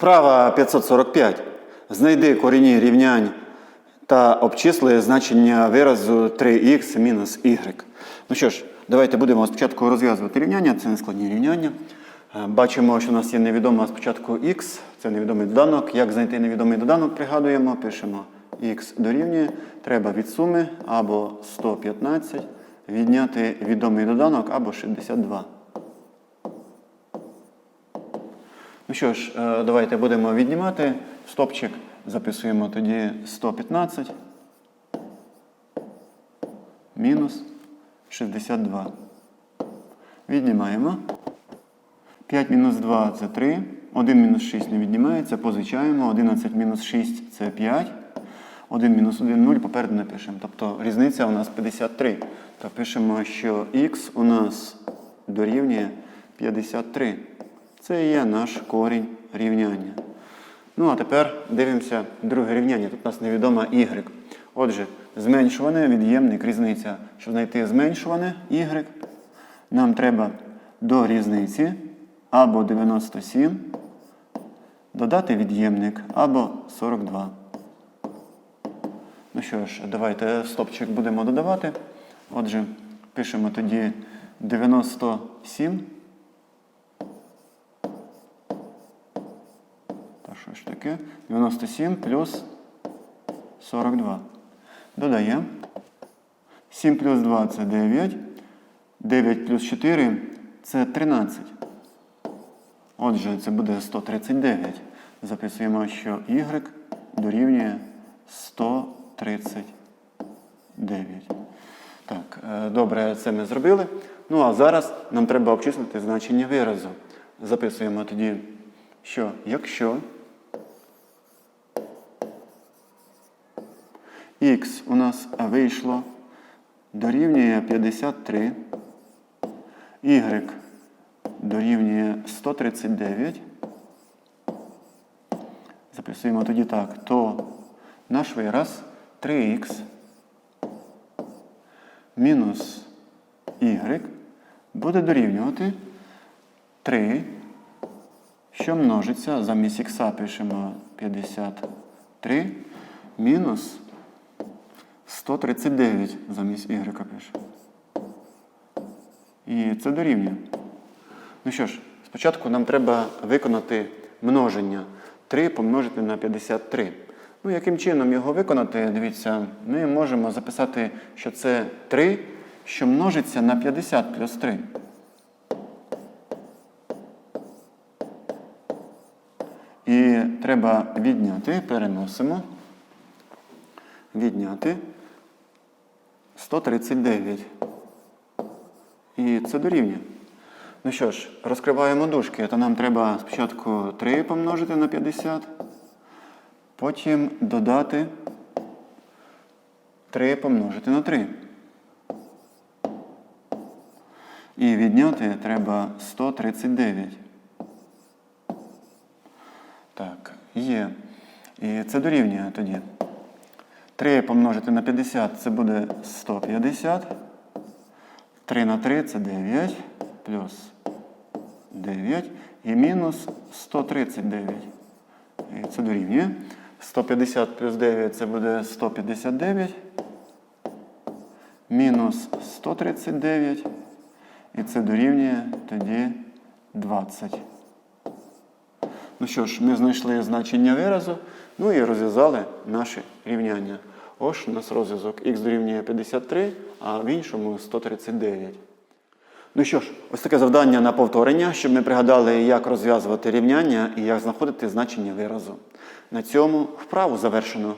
Вправа 545. Знайди корені рівнянь та обчисли значення виразу 3х мінус y. Ну що ж, давайте будемо спочатку розв'язувати рівняння, це нескладні рівняння. Е, Бачимо, що у нас є невідома спочатку х, це невідомий доданок. Як знайти невідомий доданок, пригадуємо, пишемо х дорівнює. Треба від суми або 115 відняти відомий доданок або 62. Ну що ж, е, давайте будемо віднімати стопчик. Записуємо тоді 115 мінус 62. Віднімаємо. 5 мінус 2 це 3. 1 мінус 6 не віднімається. Позичаємо. 11 мінус 6 це 5. 1 мінус 1 0 попереду не пишемо. Тобто різниця у нас 53. То пишемо, що х у нас дорівнює 53. Це є наш корінь рівняння. Ну, а тепер дивимося друге рівняння. Тут у нас невідома y. Отже, зменшуване, від'ємник, різниця. Щоб знайти зменшуване y, нам треба до різниці або 97 додати від'ємник або 42. Ну що ж, давайте стопчик будемо додавати. Отже, пишемо тоді 97. Так, що ж таке? 97 плюс 42. Додаємо. 7 плюс 2 це 9. 9 плюс 4 це 13. Отже, це буде 139. Записуємо, що y дорівнює 139. Так, е, добре, це ми зробили. Ну а зараз нам треба обчислити значення виразу. Записуємо тоді, що якщо х у нас вийшло дорівнює 53, y дорівнює 139. Записуємо тоді так, то наш вираз 3х мінус y буде дорівнювати 3, що множиться, замість х пишемо 53 мінус 139 замість y пишемо. І це дорівнює. Ну що ж, спочатку нам треба виконати множення 3 помножити на 53. Ну, яким чином його виконати? Дивіться, ми можемо записати, що це 3, що множиться на 50 плюс 3. І треба відняти, переносимо. Відняти 139. І це дорівнює. Ну що ж, розкриваємо дужки. То нам треба спочатку 3 помножити на 50, потім додати 3 помножити на 3. І відняти треба 139. Так, є. І це дорівнює тоді. 3 помножити на 50 це буде 150. 3 на 3 це 9 плюс 9 і мінус 139. І це дорівнює. 150 плюс 9 це буде 159. Мінус 139. І це дорівнює тоді 20. Ну що ж, ми знайшли значення виразу, ну і розв'язали наші рівняння. Ось у нас розв'язок х дорівнює 53, а в іншому 139. Ну що ж, ось таке завдання на повторення, щоб ми пригадали, як розв'язувати рівняння і як знаходити значення виразу. На цьому вправу завершено.